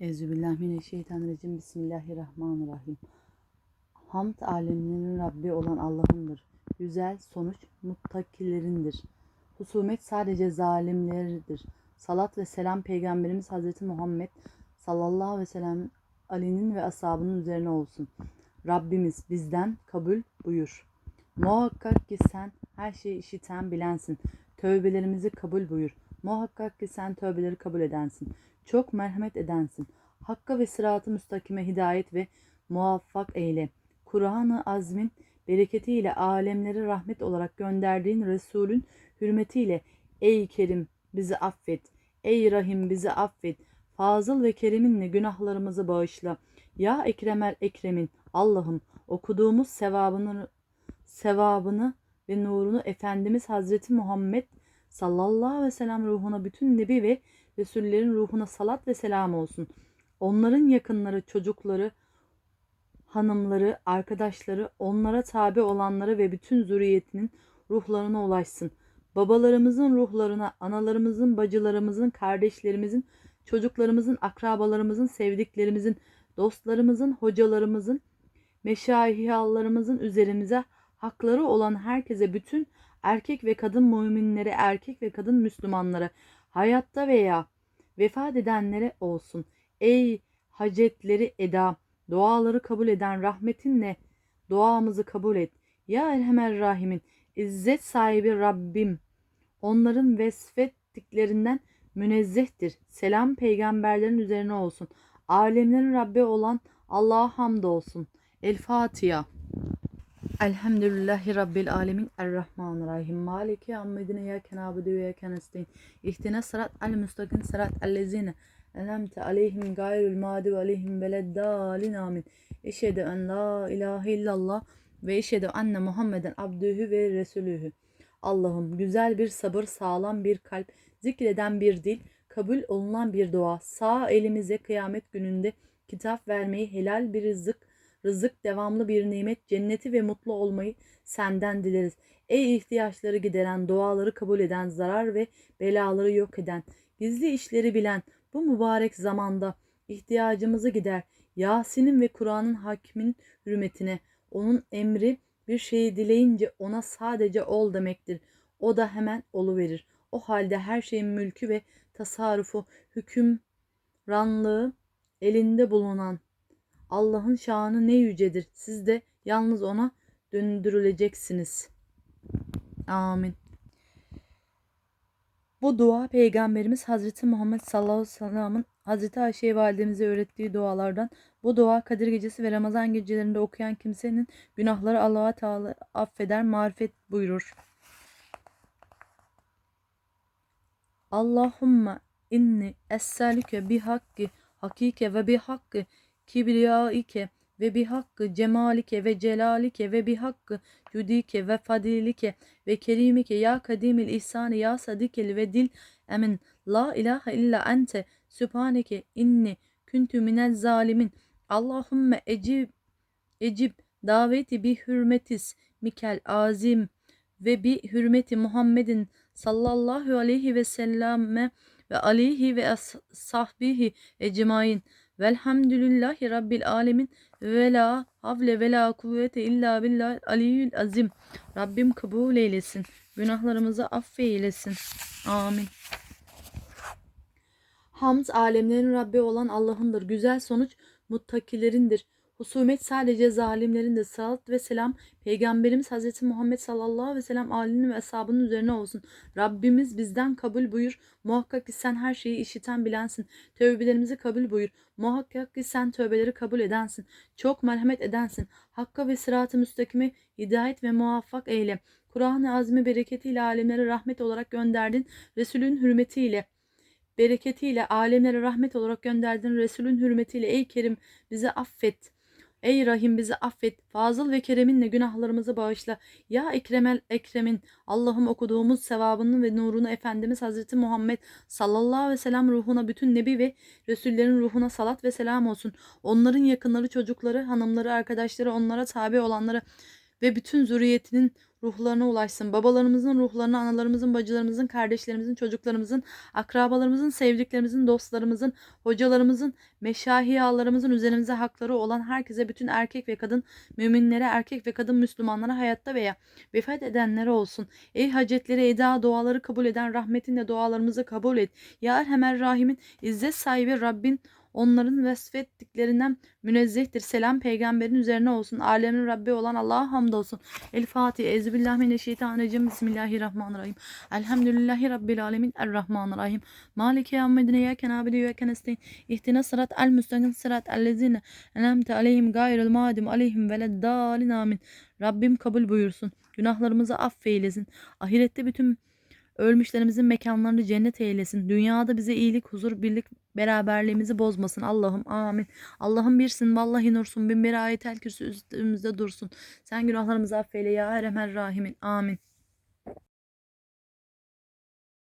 Euzubillahimineşşeytanirracim. Bismillahirrahmanirrahim. Hamd aleminin Rabbi olan Allah'ındır. Güzel sonuç muttakilerindir. Husumet sadece zalimleridir. Salat ve selam Peygamberimiz Hazreti Muhammed sallallahu aleyhi ve sellem Ali'nin ve ashabının üzerine olsun. Rabbimiz bizden kabul buyur. Muhakkak ki sen her şeyi işiten bilensin. Tövbelerimizi kabul buyur. Muhakkak ki sen tövbeleri kabul edensin. Çok merhamet edensin. Hakka ve sıratı müstakime hidayet ve muvaffak eyle. Kur'an-ı Azmin bereketiyle alemlere rahmet olarak gönderdiğin Resulün hürmetiyle ey Kerim bizi affet. Ey Rahim bizi affet. Fazıl ve Kerim'inle günahlarımızı bağışla. Ya Ekremel Ekremin Allah'ım okuduğumuz sevabını sevabını ve nurunu Efendimiz Hazreti Muhammed sallallahu aleyhi ve sellem ruhuna bütün nebi ve Resullerin ruhuna salat ve selam olsun. Onların yakınları, çocukları, hanımları, arkadaşları, onlara tabi olanları ve bütün zürriyetinin ruhlarına ulaşsın. Babalarımızın ruhlarına, analarımızın, bacılarımızın, kardeşlerimizin, çocuklarımızın, akrabalarımızın, sevdiklerimizin, dostlarımızın, hocalarımızın, meşayihallarımızın üzerimize hakları olan herkese bütün erkek ve kadın müminlere, erkek ve kadın Müslümanlara, hayatta veya vefat edenlere olsun. Ey hacetleri eda, duaları kabul eden rahmetinle duamızı kabul et. Ya Erhemer Rahimin, İzzet sahibi Rabbim, onların vesfettiklerinden münezzehtir. Selam peygamberlerin üzerine olsun. Alemlerin Rabbi olan Allah'a hamdolsun. El Fatiha. Elhamdülillahi Rabbil Alemin Errahmanirrahim. Maliki Ammedine ya kenabudu ve ya kenesteyn İhtine sırat el müstakim sırat ellezine Enemte aleyhim gayrül mağdubi aleyhim veleddalin amin Eşhedü en la ilahe illallah ve eşhedü enne Muhammeden abdühü ve resulühü Allah'ım güzel bir sabır, sağlam bir kalp, zikreden bir dil, kabul olunan bir dua, sağ elimize kıyamet gününde kitap vermeyi, helal bir rızık, rızık devamlı bir nimet, cenneti ve mutlu olmayı senden dileriz. Ey ihtiyaçları gideren, duaları kabul eden, zarar ve belaları yok eden, gizli işleri bilen bu mübarek zamanda ihtiyacımızı gider. Yasin'in ve Kur'an'ın hakimin hürmetine, onun emri bir şeyi dileyince ona sadece ol demektir. O da hemen oluverir. O halde her şeyin mülkü ve tasarrufu, hükümranlığı elinde bulunan Allah'ın şanı ne yücedir. Siz de yalnız ona döndürüleceksiniz. Amin. Bu dua Peygamberimiz Hazreti Muhammed sallallahu aleyhi ve sellem'in Hazreti Ayşe validemize öğrettiği dualardan. Bu dua Kadir gecesi ve Ramazan gecelerinde okuyan kimsenin günahları Allah'a Teala affeder, marifet buyurur. Allahümme inni esselüke bi hakki hakike ve bi hakkı kibriyaike ve bi hakkı cemalike ve celalike ve bi hakkı cudike ve fadilike ve kerimike. Ya kadimil ihsani ya sadikil ve dil. Emin. La ilahe illa ente. Sübhaneke inni küntü minel zalimin. Allahümme ecib ecib daveti bi hürmetis mikel azim. Ve bi hürmeti Muhammedin sallallahu aleyhi ve selleme ve aleyhi ve sahbihi ecmain velhamdülillahi rabbil alemin. Ve la havle ve la kuvvete illa billah aliyyül azim. Rabbim kabul eylesin. Günahlarımızı affeylesin. Amin. Hamd alemlerin Rabbi olan Allah'ındır. Güzel sonuç muttakilerindir. Husumet sadece zalimlerin de salat ve selam Peygamberimiz Hazreti Muhammed sallallahu aleyhi ve sellem alinin ve ashabının üzerine olsun. Rabbimiz bizden kabul buyur. Muhakkak ki sen her şeyi işiten bilensin. Tövbelerimizi kabul buyur. Muhakkak ki sen tövbeleri kabul edensin. Çok merhamet edensin. Hakka ve sıratı müstakime hidayet ve muvaffak eyle. Kur'an-ı Azmi bereketiyle alemlere rahmet olarak gönderdin. Resulün hürmetiyle bereketiyle alemlere rahmet olarak gönderdin Resulün hürmetiyle ey Kerim bizi affet. Ey Rahim bizi affet. Fazıl ve kereminle günahlarımızı bağışla. Ya Ekremel Ekremin Allah'ım okuduğumuz sevabını ve nurunu Efendimiz Hazreti Muhammed sallallahu aleyhi ve sellem ruhuna bütün nebi ve Resullerin ruhuna salat ve selam olsun. Onların yakınları, çocukları, hanımları, arkadaşları, onlara tabi olanları ve bütün zürriyetinin ruhlarına ulaşsın. Babalarımızın ruhlarına, analarımızın, bacılarımızın, kardeşlerimizin, çocuklarımızın, akrabalarımızın, sevdiklerimizin, dostlarımızın, hocalarımızın, meşahiyalarımızın üzerimize hakları olan herkese, bütün erkek ve kadın müminlere, erkek ve kadın Müslümanlara hayatta veya vefat edenlere olsun. Ey hacetleri, eda, duaları kabul eden rahmetinle dualarımızı kabul et. Ya Erhamer Rahim'in izzet sahibi Rabbin onların vesfettiklerinden münezzehtir. Selam peygamberin üzerine olsun. Alemin Rabbi olan Allah'a hamdolsun. El Fatiha. Euzubillahimineşşeytanirracim. Bismillahirrahmanirrahim. Elhamdülillahi Rabbil alemin. Errahmanirrahim. Maliki yevmiddin. İyyâke nâbidu ve iyyâke nestaîn. İhdina sırat el müstakim sırat ellezîne en'amte aleyhim gayril mağdim aleyhim veleddâlin amin. Rabbim kabul buyursun. Günahlarımızı affeylesin. Ahirette bütün Ölmüşlerimizin mekanlarını cennet eylesin. Dünyada bize iyilik, huzur, birlik, beraberliğimizi bozmasın. Allah'ım amin. Allah'ım birsin, vallahi nursun. Bin bir ayet el kürsü üstümüzde dursun. Sen günahlarımızı affeyle ya Erhamer Rahimin. Amin.